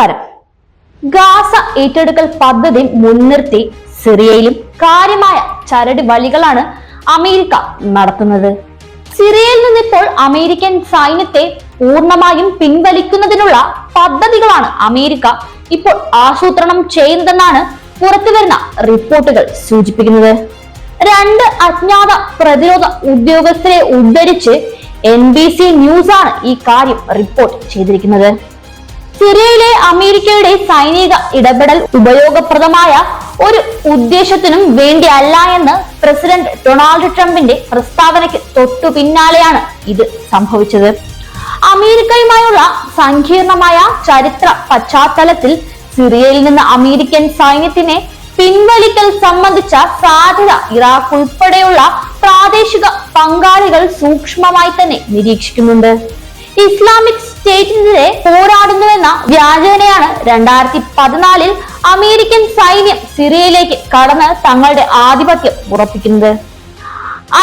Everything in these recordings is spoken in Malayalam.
നമസ്കാരം. ഗാസ ഏറ്റെടുക്കൽ പദ്ധതി മുൻനിർത്തി സിറിയയിലും കാര്യമായ ചരട് വലികളാണ് അമേരിക്ക നടത്തുന്നത്. സിറിയയിൽ നിന്നിപ്പോൾ അമേരിക്കൻ സൈന്യത്തെ പൂർണമായും പിൻവലിക്കുന്നതിനുള്ള പദ്ധതികളാണ് അമേരിക്ക ഇപ്പോൾ ആസൂത്രണം ചെയ്യുന്നതെന്നാണ് പുറത്തുവരുന്ന റിപ്പോർട്ടുകൾ സൂചിപ്പിക്കുന്നത്. രണ്ട് അജ്ഞാത പ്രതിരോധ ഉദ്യോഗസ്ഥരെ ഉദ്ധരിച്ച് എൻ ബി സി ന്യൂസാണ് ഈ കാര്യം റിപ്പോർട്ട് ചെയ്തിരിക്കുന്നത്. സിറിയയിലെ അമേരിക്കയുടെ സൈനിക ഇടപെടൽ ഉപയോഗപ്രദമായ ഒരു ഉദ്ദേശത്തിനും വേണ്ടിയല്ല എന്ന് പ്രസിഡന്റ് ഡൊണാൾഡ് ട്രംപിന്റെ പ്രസ്താവനയ്ക്ക് തൊട്ടു പിന്നാലെയാണ് ഇത് സംഭവിച്ചത്. അമേരിക്കയുമായുള്ള സങ്കീർണമായ ചരിത്ര പശ്ചാത്തലത്തിൽ സിറിയയിൽ നിന്ന് അമേരിക്കൻ സൈന്യത്തിനെ പിൻവലിക്കൽ സംബന്ധിച്ച സാധ്യത ഇറാഖ് ഉൾപ്പെടെയുള്ള പ്രാദേശിക പങ്കാളികൾ സൂക്ഷ്മമായി തന്നെ നിരീക്ഷിക്കുന്നുണ്ട്. ഇസ്ലാമിക് സ്റ്റേറ്റിനെതിരെ പോരാടുന്നുവെന്ന വ്യാജേനയാണ് രണ്ടായിരത്തി പതിനാലിൽ അമേരിക്കൻ സൈന്യം സിറിയയിലേക്ക് കടന്ന് തങ്ങളുടെ ആധിപത്യം ഉറപ്പിക്കുന്നത്.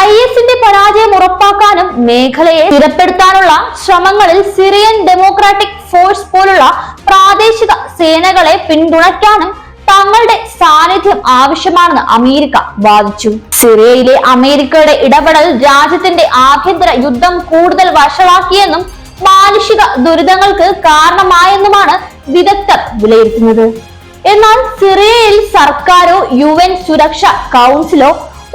ഐ എസിന്റെ പരാജയം ഉറപ്പാക്കാനും മേഖലയെ സ്ഥിരപ്പെടുത്താനുള്ള ശ്രമങ്ങളിൽ സിറിയൻ ഡെമോക്രാറ്റിക് ഫോഴ്സ് പോലുള്ള പ്രാദേശിക സേനകളെ പിന്തുണയ്ക്കാനും തങ്ങളുടെ സാന്നിധ്യം ആവശ്യമാണെന്ന് അമേരിക്ക വാദിച്ചു. സിറിയയിലെ അമേരിക്കയുടെ ഇടപെടൽ രാജ്യത്തിന്റെ ആഭ്യന്തര യുദ്ധം കൂടുതൽ വഷളാക്കിയെന്നും മാനുഷിക ദുരിതങ്ങൾക്ക് കാരണമായെന്നുമാണ് വിദഗ്ധർ വിലയിരുത്തുന്നത്. എന്നാൽ സിറിയയിൽ സർക്കാരോ യു എൻ സുരക്ഷാ കൗൺസിലോ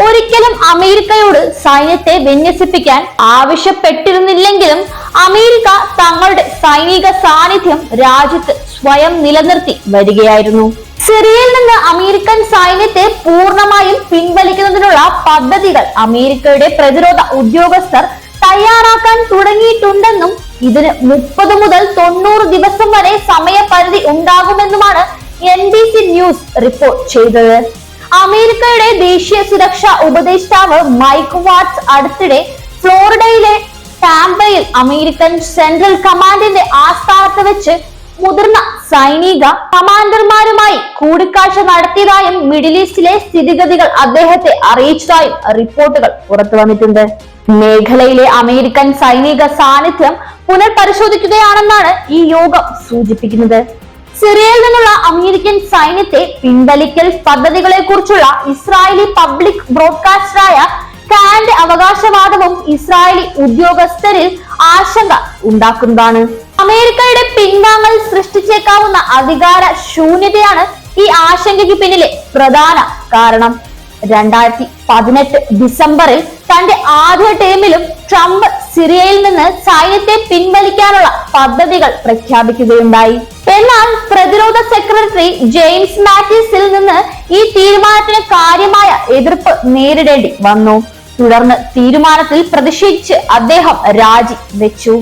ഒരിക്കലും അമേരിക്കയോട് സൈന്യത്തെ വിന്യസിപ്പിക്കാൻ ആവശ്യപ്പെട്ടിരുന്നില്ലെങ്കിലും അമേരിക്ക തങ്ങളുടെ സൈനിക സാന്നിധ്യം രാജ്യത്ത് സ്വയം നിലനിർത്തി വരികയായിരുന്നു. സിറിയയിൽ നിന്ന് അമേരിക്കൻ സൈന്യത്തെ പൂർണമായും പിൻവലിക്കുന്നതിനുള്ള പദ്ധതികൾ അമേരിക്കയുടെ പ്രതിരോധ ഉദ്യോഗസ്ഥർ തയ്യാറാക്കാൻ തുടങ്ങിയിട്ടുണ്ടെന്നും ഇതിന് മുപ്പത് മുതൽ തൊണ്ണൂറ് ദിവസം വരെ സമയപരിധി ഉണ്ടാകുമെന്നുമാണ് N B C news report ചെയ്തത്. അമേരിക്കയുടെ ദേശീയ സുരക്ഷാ ഉപദേഷ്ടാവ് മൈക്ക് വാട്സ് അടുത്തിടെ ഫ്ലോറിഡയിലെ ടാംബയിൽ അമേരിക്കൻ സെൻട്രൽ കമാൻഡിന്റെ ആസ്ഥാനത്ത് വെച്ച് മുതിർന്ന സൈനിക കമാൻഡർമാരുമായി കൂടിക്കാഴ്ച നടത്തിയതായും മിഡിൽ ഈസ്റ്റിലെ സ്ഥിതിഗതികൾ അദ്ദേഹത്തെ അറിയിച്ചതായും റിപ്പോർട്ടുകൾ പുറത്തു വന്നിട്ടുണ്ട് മേഖലയിലെ അമേരിക്കൻ സൈനിക സാന്നിധ്യം പുനർപരിശോധിക്കുകയാണെന്നാണ് ഈ യോഗം സൂചിപ്പിക്കുന്നത്. സിറിയയിൽ നിന്നുള്ള അമേരിക്കൻ സൈന്യത്തെ പിൻവലിക്കൽ പദ്ധതികളെ കുറിച്ചുള്ള ഇസ്രായേലി പബ്ലിക് ബ്രോഡ്കാസ്റ്ററായ കാൻഡ് അവകാശവാദവും ഇസ്രായേലി ഉദ്യോഗസ്ഥരിൽ ആശങ്ക ഉണ്ടാക്കുന്നതാണ്. അമേരിക്കയുടെ പിൻവാങ്ങൽ സൃഷ്ടിച്ചേക്കാവുന്ന അധികാര ശൂന്യതയാണ് ഈ ആശങ്കയ്ക്ക് പിന്നിലെ പ്രധാന കാരണം. രണ്ടായിരത്തി പതിനെട്ട് ഡിസംബറിൽ തന്റെ ആദ്യ ടീമിലും ട്രംപ് സിറിയയിൽ നിന്ന് സൈന്യത്തെ പിൻവലിക്കാനുള്ള പദ്ധതികൾ പ്രഖ്യാപിക്കുകയുണ്ടായി. എന്നാൽ പ്രതിരോധ സെക്രട്ടറി ജെയിംസ് മാറ്റിസിൽ നിന്ന് ഈ തീരുമാനത്തിന് കാര്യമായ എതിർപ്പ് നേരിടേണ്ടി വന്നു. തുടർന്ന് തീരുമാനത്തിൽ പ്രതിഷേധിച്ച് അദ്ദേഹം രാജി വെച്ചു.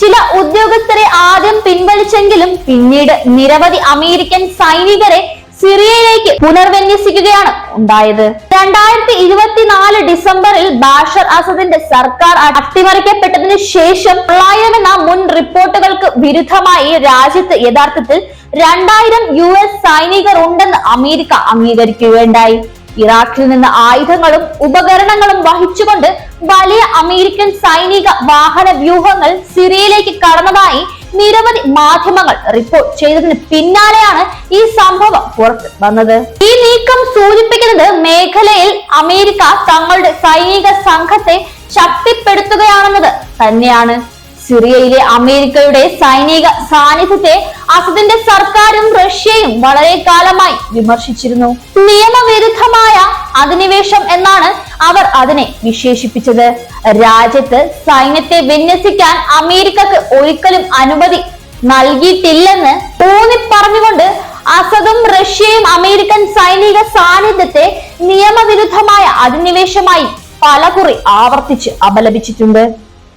ചില ഉദ്യോഗസ്ഥരെ ആദ്യം പിൻവലിച്ചെങ്കിലും പിന്നീട് നിരവധി അമേരിക്കൻ സൈനികരെ സിറിയയിലേക്ക് പുനർവിന്യസിക്കുകയാണ് ഉണ്ടായത്. രണ്ടായിരത്തി ഇരുപത്തിനാല് ഡിസംബറിൽ ബാഷർ അസദിന്റെ സർക്കാർ അട്ടിമറിക്കപ്പെട്ടതിനു ശേഷം പ്രളയമെന്ന മുൻ റിപ്പോർട്ടുകൾക്ക് വിരുദ്ധമായി രാജ്യത്ത് യഥാർത്ഥത്തിൽ രണ്ടായിരം യു എസ് സൈനികർ ഉണ്ടെന്ന് അമേരിക്ക അംഗീകരിക്കുകയുണ്ടായി. ഇറാഖിൽ നിന്ന് ആയുധങ്ങളും ഉപകരണങ്ങളും വഹിച്ചുകൊണ്ട് വലിയ അമേരിക്കൻ സൈനിക വാഹന വ്യൂഹങ്ങൾ സിറിയയിലേക്ക് കടന്നതായി നിരവധി മാധ്യമങ്ങൾ റിപ്പോർട്ട് ചെയ്തതിന് പിന്നാലെയാണ് ഈ സംഭവം പുറത്ത് വന്നത്. ഈ നീക്കം സൂചിപ്പിക്കുന്നത് മേഖലയിൽ അമേരിക്ക തങ്ങളുടെ സൈനിക സംഘത്തെ ശക്തിപ്പെടുത്തുകയാണെന്നത് തന്നെയാണ്. സിറിയയിലെ അമേരിക്കയുടെ സൈനിക സാന്നിധ്യത്തെ അസദിന്റെ സർക്കാരും റഷ്യയും വളരെ കാലമായി വിമർശിച്ചിരുന്നു. നിയമവിരുദ്ധമായ അധിനിവേശം എന്നാണ് അവർ അതിനെ വിശേഷിപ്പിച്ചത്. രാജ്യത്ത് സൈന്യത്തെ വിന്യസിക്കാൻ അമേരിക്കക്ക് ഒരിക്കലും അനുമതി നൽകിയിട്ടില്ലെന്ന് ഊന്നി പറഞ്ഞുകൊണ്ട് അസദും റഷ്യയും അമേരിക്കൻ സൈനിക സാന്നിധ്യത്തെ നിയമവിരുദ്ധമായ അധിനിവേശമായി പലകുറി ആവർത്തിച്ച് അപലപിച്ചിട്ടുണ്ട്.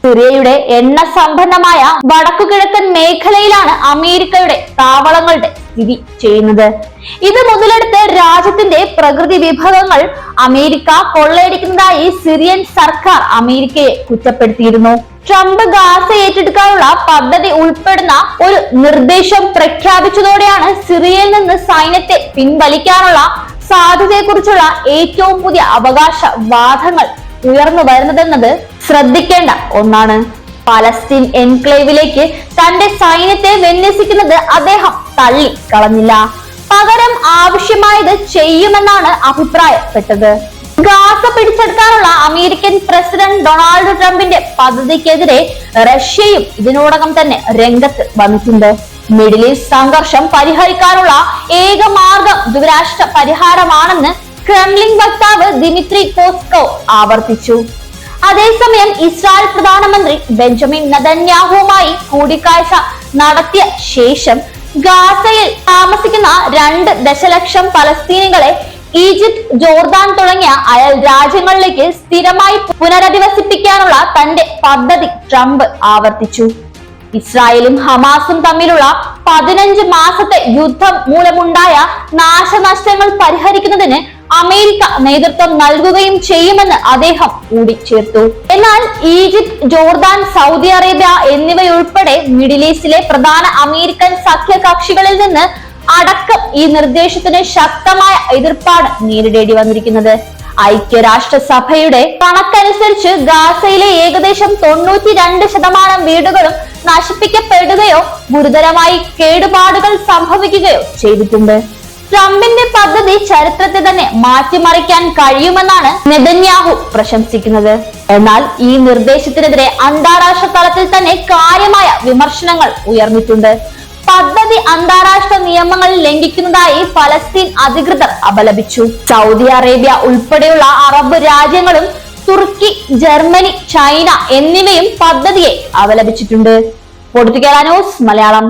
സിറിയയുടെ എണ്ണ സമ്പന്നമായ വടക്കുകിഴക്കൻ മേഖലയിലാണ് അമേരിക്കയുടെ താവളങ്ങളുടെ സ്ഥിതി ചെയ്യുന്നത്. ഇത് മുതലെടുത്ത് രാജ്യത്തിന്റെ പ്രകൃതി വിഭവങ്ങൾ അമേരിക്ക കൊള്ളയടിക്കുന്നതായി സിറിയൻ സർക്കാർ അമേരിക്കയെ കുറ്റപ്പെടുത്തിയിരുന്നു. ട്രംപ് ഗാസ ഏറ്റെടുക്കാനുള്ള പദ്ധതി ഉൾപ്പെടുന്ന ഒരു നിർദ്ദേശം പ്രഖ്യാപിച്ചതോടെയാണ് സിറിയയിൽ നിന്ന് സൈന്യത്തെ പിൻവലിക്കാനുള്ള സാധ്യതയെക്കുറിച്ചുള്ള ഏറ്റവും പുതിയ അവകാശ വാദങ്ങൾ ഉയർന്നു വരുന്നതെന്നത് ശ്രദ്ധിക്കേണ്ട ഒന്നാണ്. പലസ്തീൻ എൻക്ലേവിലേക്ക് തന്റെ സൈന്യത്തെ വിന്യസിക്കുന്നത് അദ്ദേഹം തള്ളി കളഞ്ഞില്ല പകരം ആവശ്യമായത് ചെയ്യുമെന്നാണ് അഭിപ്രായപ്പെട്ടത്. ഗാസ പിടിച്ചെടുക്കാനുള്ള അമേരിക്കൻ പ്രസിഡന്റ് ഡൊണാൾഡ് ട്രംപിന്റെ പദ്ധതിക്കെതിരെ റഷ്യയും ഇതിനോടകം തന്നെ രംഗത്ത് വന്നിട്ടുണ്ട്. മിഡിൽ ഈസ്റ്റ് സംഘർഷം പരിഹരിക്കാനുള്ള ഏക മാർഗം ദ്വിരാഷ്ട്ര പരിഹാരമാണെന്ന് ക്രെംലിൻ വക്താവ് ദിമിത്രി പോസ്കോ ആവർത്തിച്ചു. അതേസമയം ഇസ്രായേൽ പ്രധാനമന്ത്രി ബെഞ്ചമിൻ നദന്യാഹുവുമായി കൂടിക്കാഴ്ച നടത്തിയ ശേഷം ഗാസയിൽ താമസിക്കുന്ന രണ്ട് ദശലക്ഷം പലസ്തീനികളെ ഈജിപ്ത് ജോർദാൻ തുടങ്ങിയ അയൽ രാജ്യങ്ങളിലേക്ക് സ്ഥിരമായി പുനരധിവസിപ്പിക്കാനുള്ള തന്റെ പദ്ധതി ട്രംപ് ആവർത്തിച്ചു. ഇസ്രായേലും ഹമാസും തമ്മിലുള്ള പതിനഞ്ച് മാസത്തെ യുദ്ധം മൂലമുണ്ടായ നാശനഷ്ടങ്ങൾ പരിഹരിക്കുന്നതിന് അമേരിക്ക നേതൃത്വം നൽകുകയും ചെയ്യുമെന്ന് അദ്ദേഹം കൂടിച്ചേർത്തു. എന്നാൽ ഈജിപ്ത് ജോർദാൻ സൗദി അറേബ്യ എന്നിവയുൾപ്പെടെ മിഡിൽ ഈസ്റ്റിലെ പ്രധാന അമേരിക്കൻ സഖ്യകക്ഷികളിൽ നിന്ന് അടക്കം ഈ നിർദ്ദേശത്തിന് ശക്തമായ എതിർപ്പാണ് നേരിടേണ്ടി വന്നിരിക്കുന്നത്. ഐക്യരാഷ്ട്രസഭയുടെ കണക്കനുസരിച്ച് ഗാസയിലെ ഏകദേശം തൊണ്ണൂറ്റി രണ്ട് ശതമാനം വീടുകളും നശിപ്പിക്കപ്പെടുകയോ ഗുരുതരമായി കേടുപാടുകൾ സംഭവിക്കുകയോ ചെയ്തിട്ടുണ്ട്. ട്രംപിന്റെ പദ്ധതി ചരിത്രത്തെ തന്നെ മാറ്റിമറിക്കാൻ കഴിയുമെന്നാണ് നെതന്യാഹു പ്രശംസിക്കുന്നത്. എന്നാൽ ഈ നിർദ്ദേശത്തിനെതിരെ അന്താരാഷ്ട്ര തലത്തിൽ തന്നെ കാര്യമായ വിമർശനങ്ങൾ ഉയർന്നിട്ടുണ്ട്. പദ്ധതി അന്താരാഷ്ട്ര നിയമങ്ങൾ ലംഘിക്കുന്നതായി ഫലസ്തീൻ അധികൃതർ അപലപിച്ചു. സൗദി അറേബ്യ ഉൾപ്പെടെയുള്ള അറബ് രാജ്യങ്ങളും തുർക്കി ജർമ്മനി ചൈന എന്നിവയും പദ്ധതിയെ അപലപിച്ചിട്ടുണ്ട്. പൊടുത്തുകേര ന്യൂസ് മലയാളം.